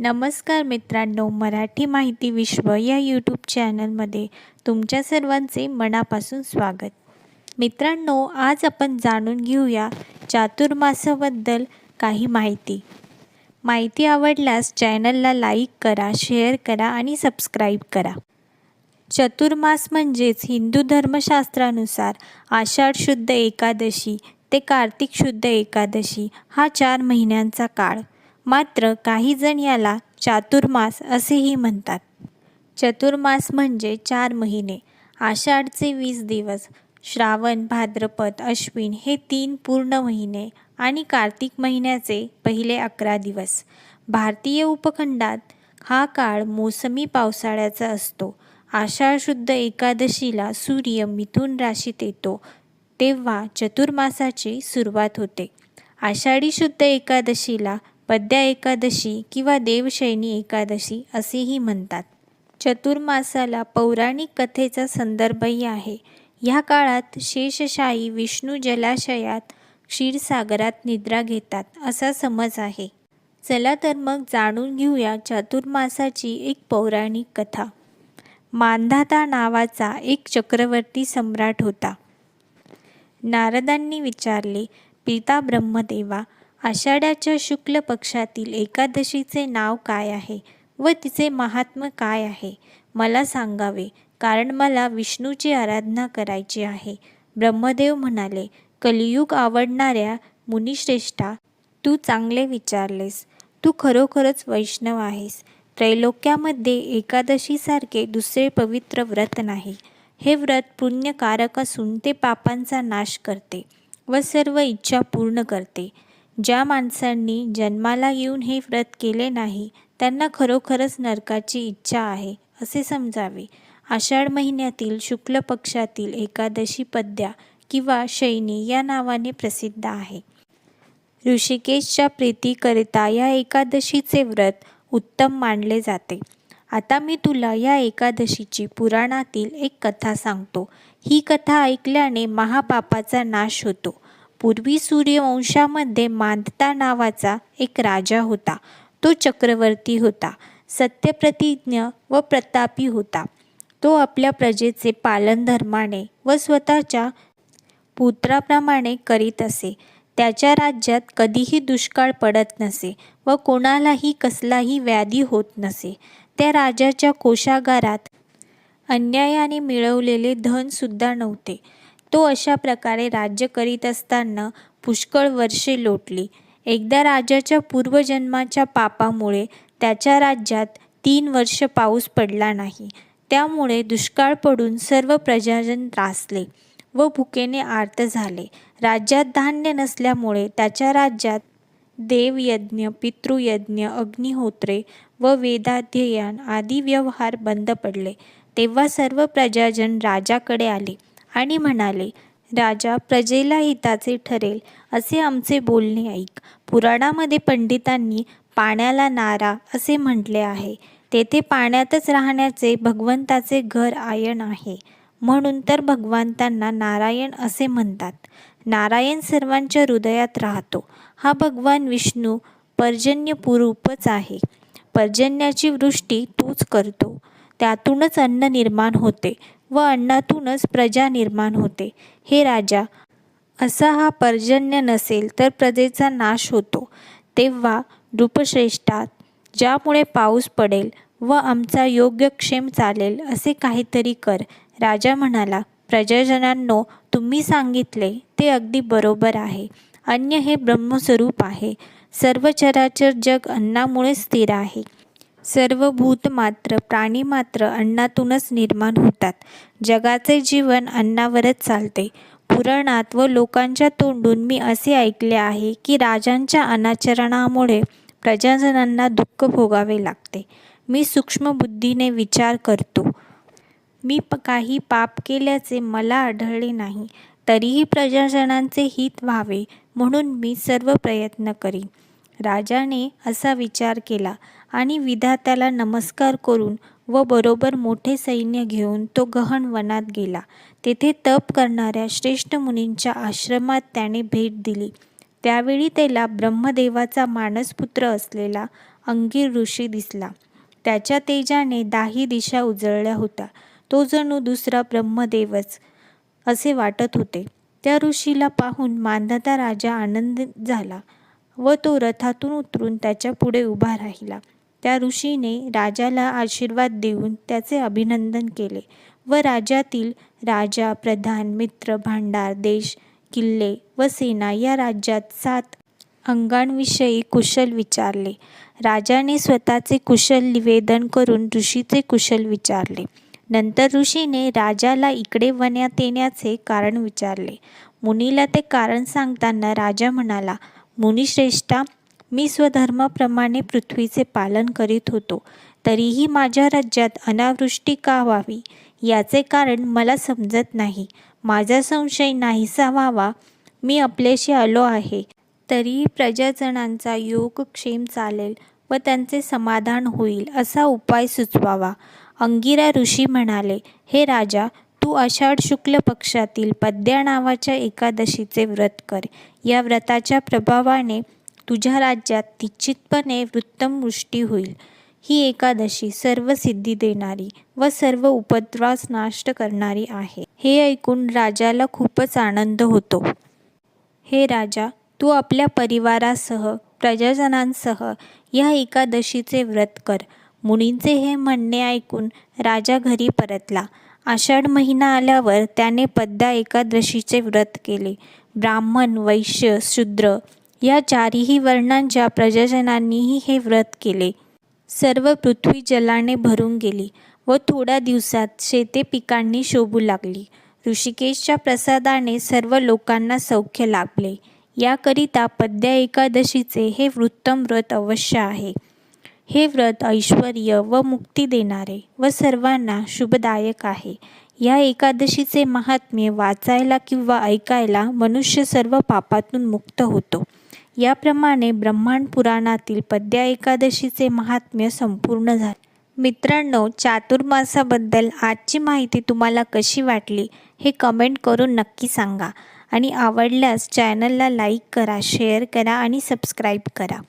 नमस्कार मित्रांनो मराठी माहिती विश्व या यूट्यूब चॅनलमध्ये तुमच्या सर्वांचे मनापासून स्वागत. मित्रांनो आज आपण जाणून घेऊया चातुर्मासाबद्दल काही माहिती. माहिती आवडल्यास चॅनलला लाईक करा शेअर करा आणि सबस्क्राईब करा. चतुर्मास म्हणजेच हिंदू धर्मशास्त्रानुसार आषाढ शुद्ध एकादशी ते कार्तिक शुद्ध एकादशी हा चार महिन्यांचा काळ. मात्र काही जण याला चातुर्मास असेही म्हणतात. चतुर्मास म्हणजे चार महिने आषाढचे वीस दिवस श्रावण भाद्रपद अश्विन हे तीन पूर्ण महिने आणि कार्तिक महिन्याचे पहिले अकरा दिवस. भारतीय उपखंडात हा काळ मोसमी पावसाळ्याचा असतो. आषाढ शुद्ध एकादशीला सूर्य मिथुन राशीत येतो तेव्हा चतुर्मासाची सुरुवात होते. आषाढी शुद्ध एकादशीला पद्या एकादशी किंवा देवशैनी एकादशी असेही म्हणतात. चतुर्मासाला पौराणिक कथेचा संदर्भही आहे. ह्या काळात शेषशाही विष्णू जलाशयात क्षीरसागरात निद्रा घेतात असा समज आहे. चला तर मग जाणून घेऊया चातुर्मासाची एक पौराणिक कथा. मांधाता नावाचा एक चक्रवर्ती सम्राट होता. नारदांनी विचारले पिता ब्रह्मदेवा आषाढ्याच्या शुक्ल पक्षातील एकादशीचे नाव काय आहे व तिचे महात्म्य काय आहे? मला सांगावे कारण मला विष्णूची आराधना करायची आहे. ब्रह्मदेव म्हणाले कलियुग आवडणाऱ्या मुनिश्रेष्ठा तू चांगले विचारलेस. तू खरोखरच वैष्णव आहेस. त्रैलोक्यामध्ये एकादशीसारखे दुसरे पवित्र व्रत नाही. हे व्रत पुण्यकारक असून ते पापांचा नाश करते व सर्व इच्छा पूर्ण करते. ज्या माणसांनी जन्माला येऊन हे व्रत केले नाही त्यांना खरोखरच नरकाची इच्छा आहे असे समजावे. आषाढ महिन्यातील शुक्ल पक्षातील एकादशी पद्या किंवा शैनी या नावाने प्रसिद्ध आहे. ऋषिकेशच्या प्रीतीकरिता या एकादशीचे व्रत उत्तम मानले जाते. आता मी तुला या एकादशीची पुराणातील एक कथा सांगतो. ही कथा ऐकल्याने महापापाचा नाश होतो. पूर्वी सूर्यवंशामध्ये मांदता नावाचा एक राजा होता. तो चक्रवर्ती होता सत्यप्रतिज्ञ व प्रतापी होता. तो आपल्या प्रजेचे पालन धर्माने व स्वतःच्या पुत्राप्रमाणे करीत असे. त्याच्या राज्यात कधीही दुष्काळ पडत नसे व कोणालाही कसलाही व्याधी होत नसे. त्या राजाच्या कोशागारात अन्यायाने मिळवलेले धनसुद्धा नव्हते. तो अशा प्रकारे राज्य करीत असताना पुष्कळ वर्षे लोटली. एकदा राजाच्या पूर्वजन्माच्या पापामुळे त्याच्या राज्यात तीन वर्ष पाऊस पडला नाही. त्यामुळे दुष्काळ पडून सर्व प्रजाजन त्रासले व भुकेने आर्त झाले. राज्यात धान्य नसल्यामुळे त्याच्या राज्यात देवयज्ञ पितृयज्ञ अग्निहोत्रे व वेदाध्ययन आदी व्यवहार बंद पडले. तेव्हा सर्व प्रजाजन राजाकडे आले. आणि म्हणाले राजा प्रजेला हिताचे ठरेल असे आमचे बोलणे ऐक. पुराणामध्ये पंडितांनी पाण्याला नारा असे म्हटले आहे. तेथे पाण्यातच राहण्याचे भगवंताचे घर आयन आहे. म्हणून तर भगवंतांना नारायण असे म्हणतात. नारायण सर्वांच्या हृदयात राहतो. हा भगवान विष्णू पर्जन्यपुरूपच आहे. पर्जन्याची वृष्टी तूच करतो. त्यातूनच अन्न निर्माण होते. व अन्नातूनच प्रजा निर्माण होते. हे राजा असा हा पर्जन्य नसेल तर प्रजेचा नाश होतो. तेव्हा रूपश्रेष्ठात ज्यामुळे पाऊस पडेल व आमचा योग्यक्षेम चालेल असे काहीतरी कर. राजा म्हणाला प्रजाजनांनो तुम्ही सांगितले ते अगदी बरोबर आहे. अन्य हे ब्रह्मस्वरूप आहे. सर्व चराचर जग अन्नामुळे स्थिर आहे. सर्व भूत मात्र प्राणी मात्र अन्नातूनच निर्माण होतात. जगाचे जीवन अन्नावरच चालते. पुराणात व लोकांच्या तोंडून मी असे ऐकले आहे की राजांच्या अनाचरणामुळे प्रजाजनांना दुःख भोगावे लागते. मी सूक्ष्म बुद्धीने विचार करतो. मी प काही पाप केल्याचे मला आढळले नाही तरीही प्रजाजनांचे हित व्हावे म्हणून मी सर्व प्रयत्न करीन. राजाने असा विचार केला. आणि विधात्याला नमस्कार करून व बरोबर मोठे सैन्य घेऊन तो गहन वनात गेला. तेथे तप करणाऱ्या श्रेष्ठ मुनींच्या आश्रमात त्याने भेट दिली. त्यावेळी त्याला ब्रह्मदेवाचा मानसपुत्र असलेला अंगीर ऋषी दिसला. त्याच्या तेजाने दाही दिशा उजळल्या होत्या. तो जणू दुसरा ब्रह्मदेवच असे वाटत होते. त्या ऋषीला पाहून मानधता राजा आनंद झाला व तो रथातून उतरून त्याच्या पुढे उभा राहिला. त्या ऋषीने राजाला आशीर्वाद देऊन त्याचे अभिनंदन केले व राज्यातील राजा प्रधान मित्र भांडार देश किल्ले व सेना या राज्यात सात अंगांविषयी कुशल विचारले. राजाने स्वतःचे कुशल निवेदन करून ऋषीचे कुशल विचारले. नंतर ऋषीने राजाला इकडे वण्यात येण्याचे कारण विचारले. मुनीला ते कारण सांगताना राजा म्हणाला मुनिश्रेष्ठा मी स्वधर्माप्रमाणे पृथ्वीचे पालन करीत होतो. तरीही माझ्या राज्यात अनावृष्टी का व्हावी? याचे कारण मला समजत नाही. माझा संशय नाहीसा व्हावा. मी आपल्याशी आलो आहे. तरीही प्रजाजनांचा योगक्षेम चालेल व त्यांचे समाधान होईल असा उपाय सुचवावा. अंगिरा ऋषी म्हणाले हे राजा तू आषाढ शुक्ल पक्षातील पद्या नावाच्या एकादशीचे व्रत कर. या व्रताच्या प्रभावाने तुझ्या राज्यात निश्चितपणे वृत्तमृष्टी होईल. ही एकादशी सर्व सिद्धी देणारी व सर्व उपद्रवास नाष्ट करणारी आहे. हे ऐकून राजाला खूपच आनंद होतो. हे राजा तू आपल्या परिवारासह प्रजाजनांसह या एकादशीचे व्रत कर मुनींचे हे म्हणणे ऐकून राजा घरी परतला. आषाढ महिना आल्यावर त्याने पद्या एकादशीचे व्रत केले. ब्राह्मण वैश्य शूद्र या चारही वर्णांच्या प्रजाजनांनीही हे व्रत केले. सर्व पृथ्वी जलाने भरून गेली व थोड्या दिवसात शेते पिकांनी शोभू लागली. ऋषिकेशच्या प्रसादाने सर्व लोकांना सौख्य लाभले. याकरिता पद्या एकादशीचे हे वृत्तम व्रत अवश्य आहे. हे व्रत ऐश्वर्य व मुक्ती देणारे व सर्वांना शुभदायक आहे. या एकादशीचे महात्म्य वाचायला किंवा ऐकायला मनुष्य सर्व पापातून मुक्त होतो. याप्रमाणे ब्रह्मांड पुराणातील पद्या एकादशीचे महात्म्य संपूर्ण झाले. मित्रांनो चातुर्मासाबद्दल आजची माहिती तुम्हाला कशी वाटली हे कमेंट करून नक्की सांगा आणि आवडल्यास चॅनलला लाईक करा शेअर करा आणि सबस्क्राईब करा.